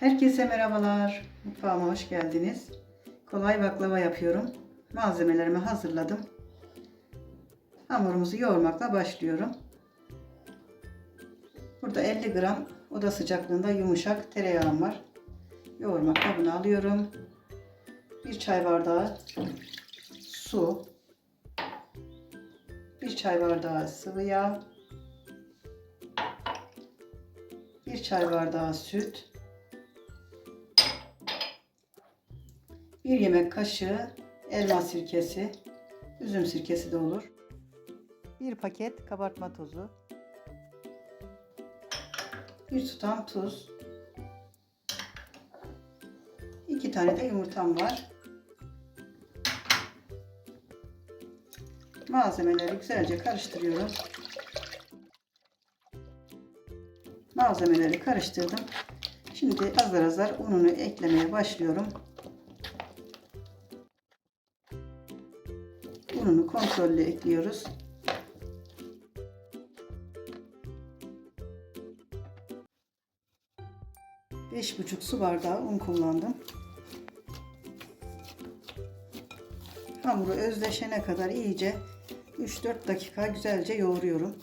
Herkese merhabalar. Mutfağıma hoş geldiniz. Kolay baklava yapıyorum. Malzemelerimi hazırladım. Hamurumuzu yoğurmakla başlıyorum. Burada 50 gram oda sıcaklığında yumuşak tereyağım var. Yoğurmak kabına alıyorum. Bir çay bardağı su. Bir çay bardağı sıvı yağ. Bir çay bardağı süt. Bir yemek kaşığı elma sirkesi, üzüm sirkesi de olur. Bir paket kabartma tozu. Bir tutam tuz. iki tane de yumurtam var. Malzemeleri güzelce karıştırıyorum. Malzemeleri karıştırdım. Şimdi azar azar ununu eklemeye başlıyorum. Ununu kontrollü ekliyoruz. Beş buçuk su bardağı un kullandım. Hamuru özleşene kadar iyice 3-4 dakika güzelce yoğuruyorum.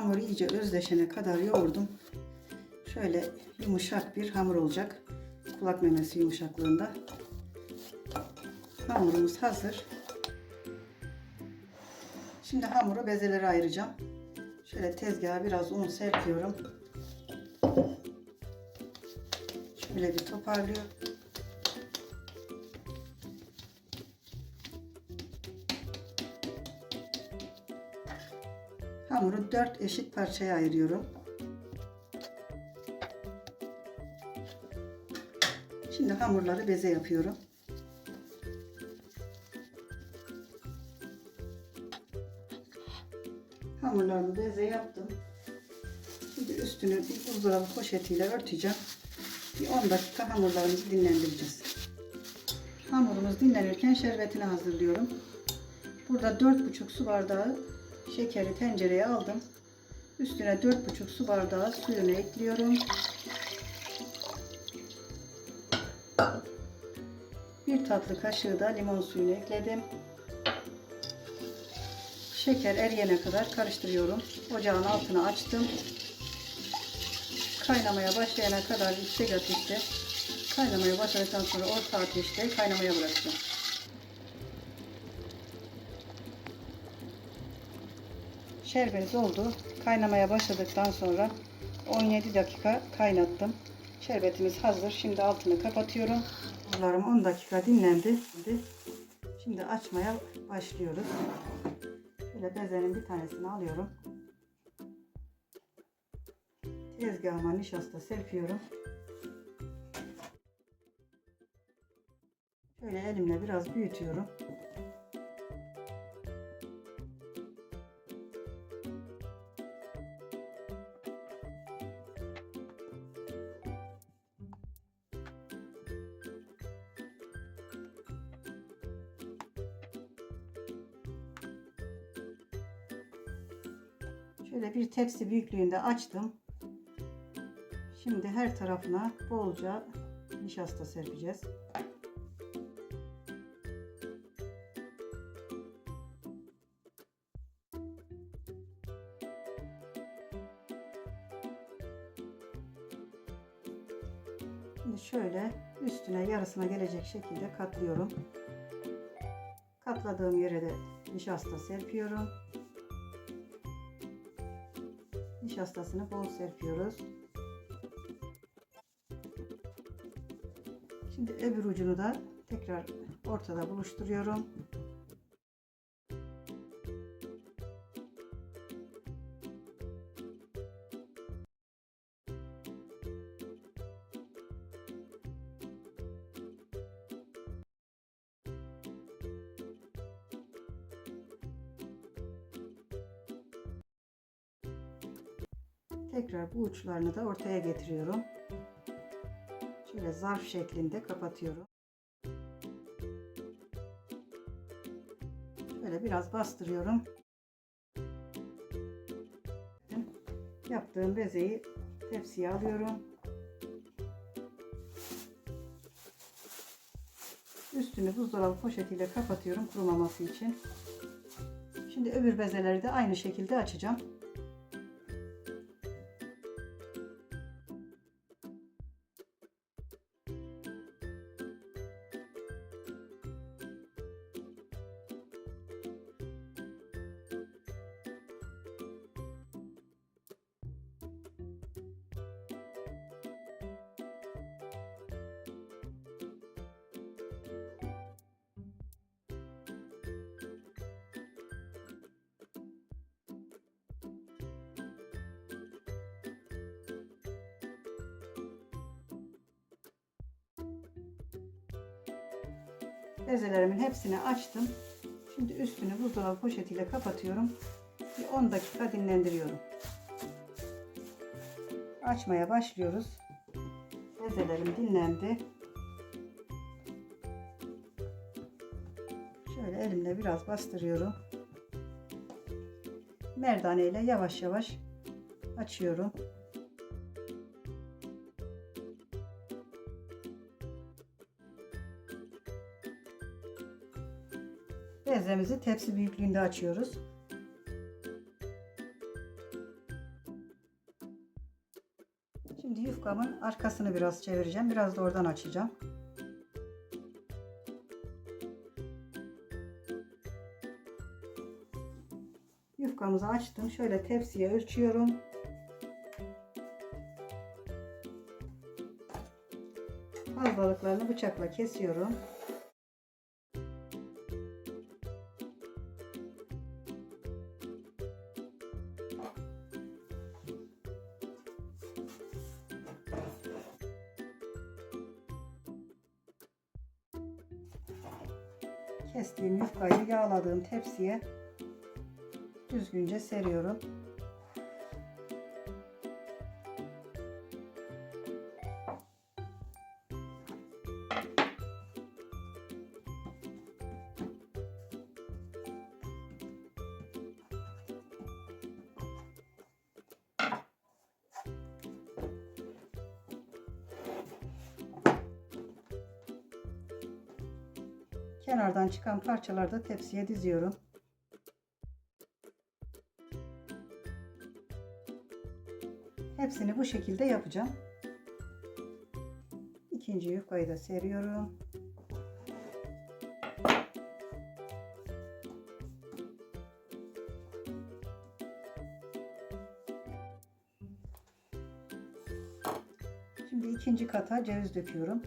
Hamur iyice özleşene kadar yoğurdum. Şöyle yumuşak bir hamur olacak. Kulak memesi yumuşaklığında. Hamurumuz hazır. Şimdi hamuru bezelere ayıracağım. Şöyle tezgaha biraz un serpiyorum. Şöyle bir toparlıyorum. Hamuru 4 eşit parçaya ayırıyorum. Şimdi hamurları beze yapıyorum. Hamurlarımı beze yaptım. Şimdi üstünü bir buzdolabı poşetiyle örteceğim. Bir 10 dakika hamurlarımızı dinlendireceğiz. Hamurumuz dinlenirken şerbetini hazırlıyorum. Burada 4,5 su bardağı şekeri tencereye aldım. Üstüne 4,5 su bardağı suyunu ekliyorum. Bir tatlı kaşığı da limon suyunu ekledim. Şeker eriyene kadar karıştırıyorum. Ocağın altını açtım. Kaynamaya başlayana kadar yüksek ateşte kaynamaya başladıktan sonra orta ateşte kaynamaya bırakacağım. Şerbet oldu. Kaynamaya başladıktan sonra 17 dakika kaynattım. Şerbetimiz hazır. Şimdi altını kapatıyorum. Bunlarım 10 dakika dinlendi. Şimdi açmaya başlıyoruz. Şöyle bezenin bir tanesini alıyorum. Tezgahıma nişasta serpiyorum. Şöyle elimle biraz büyütüyorum. Şöyle bir tepsi büyüklüğünde açtım. Şimdi her tarafına bolca nişasta serpeceğiz. Şimdi şöyle üstüne yarısına gelecek şekilde katlıyorum. Katladığım yere de nişasta serpiyorum. Nişastasını bol serpiyoruz. Şimdi öbür ucunu da tekrar ortada buluşturuyorum. Tekrar bu uçlarını da ortaya getiriyorum. Şöyle zarf şeklinde kapatıyorum. biraz bastırıyorum. Yaptığım bezeyi tepsiye alıyorum. Üstünü buzdolabı poşetiyle kapatıyorum kurumaması için. Şimdi öbür bezeleri de aynı şekilde açacağım. Bezelerimin hepsini açtım. Şimdi üstünü buzdolabı poşetiyle kapatıyorum. Bir 10 dakika dinlendiriyorum. Açmaya başlıyoruz. Bezelerim dinlendi. Şöyle elimle biraz bastırıyorum. Merdane ile yavaş yavaş açıyorum. Bezemizi tepsi büyüklüğünde açıyoruz. Şimdi yufkamın arkasını biraz çevireceğim. Biraz da oradan açacağım. Yufkamızı açtım. Şöyle tepsiye ölçüyorum. Fazlalıklarını bıçakla kesiyorum. Yağladığım tepsiye düzgünce seriyorum. Kenardan çıkan parçaları da tepsiye diziyorum. Hepsini bu şekilde yapacağım. İkinci yufkayı da seriyorum. Şimdi ikinci kata ceviz döküyorum.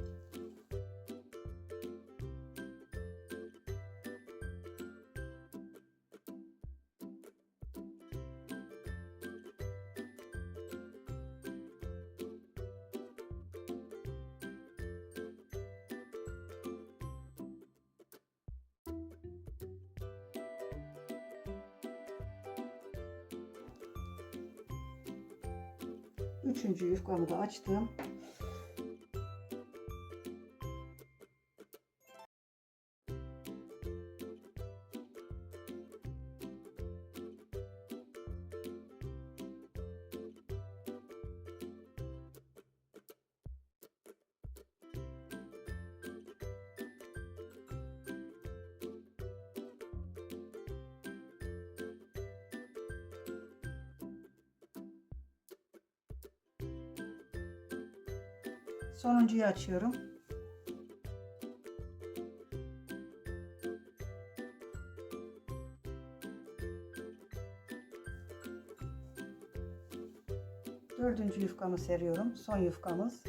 Üçüncü yufkamı da açtım. Sonuncuyu açıyorum. Dördüncü yufkamı seriyorum. Son yufkamız.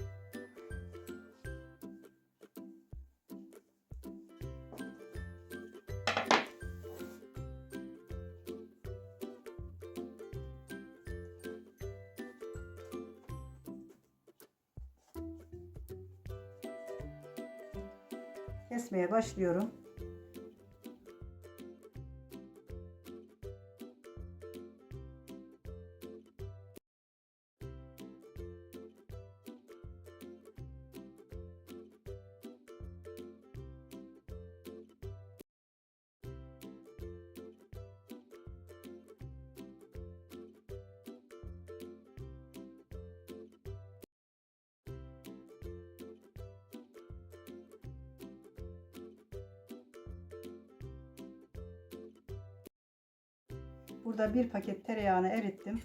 Başlıyorum. Burada bir paket tereyağını erittim.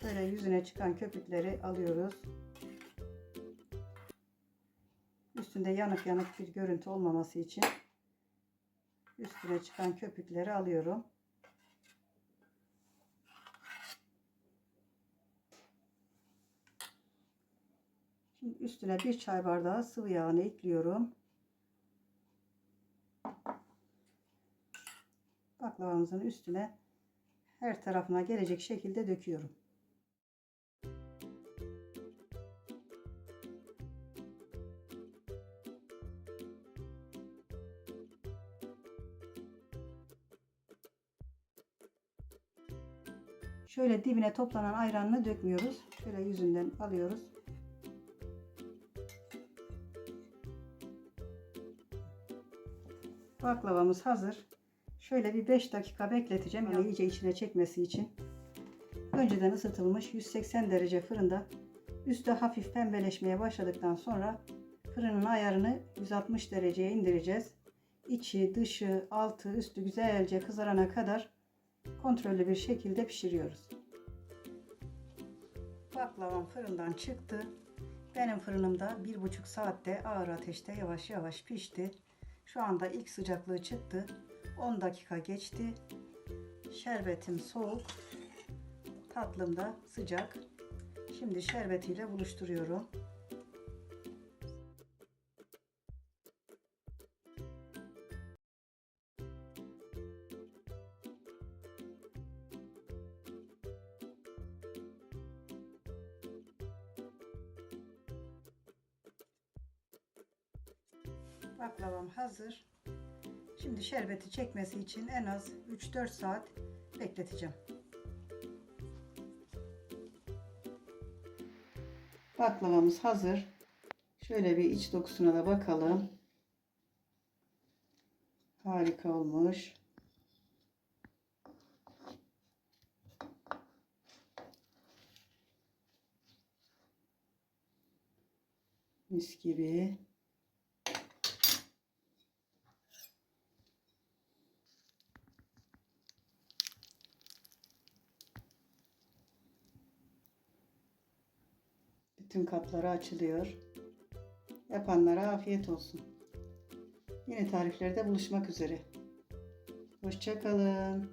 Şöyle yüzüne çıkan köpükleri alıyoruz. Üstünde yanık yanık bir görüntü olmaması için üstüne çıkan köpükleri alıyorum. Şimdi üstüne bir çay bardağı sıvı yağını ekliyorum. Baklavamızın üstüne her tarafına gelecek şekilde döküyorum. Şöyle dibine toplanan ayranını dökmüyoruz. Şöyle yüzünden alıyoruz. Baklavamız hazır. Şöyle bir 5 dakika bekleteceğim. Yani iyice içine çekmesi için. Önceden ısıtılmış 180 derece fırında üstü hafif pembeleşmeye başladıktan sonra fırının ayarını 160 dereceye indireceğiz. İçi, dışı, altı, üstü güzelce kızarana kadar kontrollü bir şekilde pişiriyoruz. Baklavam fırından çıktı. Benim fırınımda bir buçuk saatte ağır ateşte yavaş yavaş pişti. Şu anda ilk sıcaklığı çıktı. 10 dakika geçti. Şerbetim soğuk. Tatlım da sıcak. Şimdi şerbetiyle buluşturuyorum. Şimdi şerbeti çekmesi için en az 3-4 saat bekleteceğim. Baklavamız hazır. Şöyle bir iç dokusuna da bakalım. Harika olmuş. Mis gibi. Bütün katları açılıyor. Yapanlara afiyet olsun. Yeni tariflerde buluşmak üzere. Hoşçakalın.